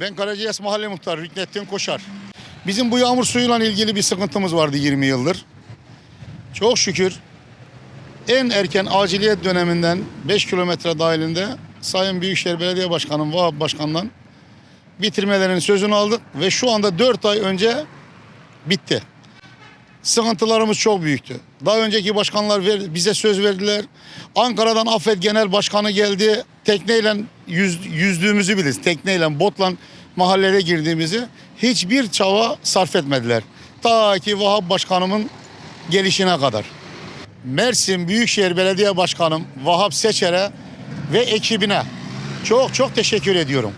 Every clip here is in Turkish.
Ben Karacayas Mahalle Muhtarı Rüknettin Koşar. Bizim bu yağmur suyuyla ilgili bir sıkıntımız vardı 20 yıldır. Çok şükür en erken aciliyet döneminden 5 kilometre dahilinde Sayın Büyükşehir Belediye Başkanı Vahap Başkan'dan bitirmelerinin sözünü aldık ve şu anda 4 ay önce bitti. Sıkıntılarımız çok büyüktü. Daha önceki başkanlar bize söz verdiler. Ankara'dan Affet Genel Başkanı geldi. Tekneyle yüz, yüzdüğümüzü biliriz. Tekneyle, botla mahallede girdiğimizi hiçbir çaba sarf etmediler. Ta ki Vahap Başkanımın gelişine kadar. Mersin Büyükşehir Belediye Başkanım Vahap Seçer'e ve ekibine çok çok teşekkür ediyorum.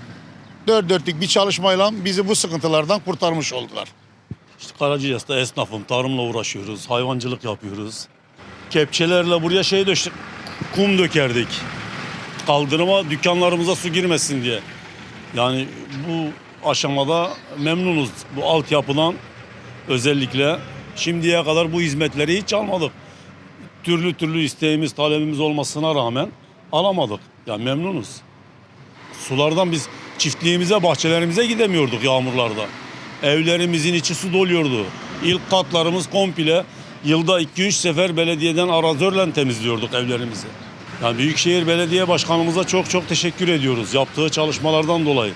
Dört dörtlük bir çalışmayla bizi bu sıkıntılardan kurtarmış oldular. İşte Karacayas'ta esnafım, tarımla uğraşıyoruz, hayvancılık yapıyoruz. Kepçelerle buraya şey döştük, kum dökerdik. Kaldırıma dükkanlarımıza su girmesin diye. Yani bu aşamada memnunuz bu altyapıdan özellikle. Şimdiye kadar bu hizmetleri hiç almadık. Türlü türlü isteğimiz, talebimiz olmasına rağmen alamadık. Yani memnunuz. Sulardan biz çiftliğimize, bahçelerimize gidemiyorduk yağmurlarda. Evlerimizin içi su doluyordu. İlk katlarımız komple yılda 2-3 sefer belediyeden arazörle temizliyorduk evlerimizi. Yani Büyükşehir Belediye Başkanımıza çok çok teşekkür ediyoruz yaptığı çalışmalardan dolayı.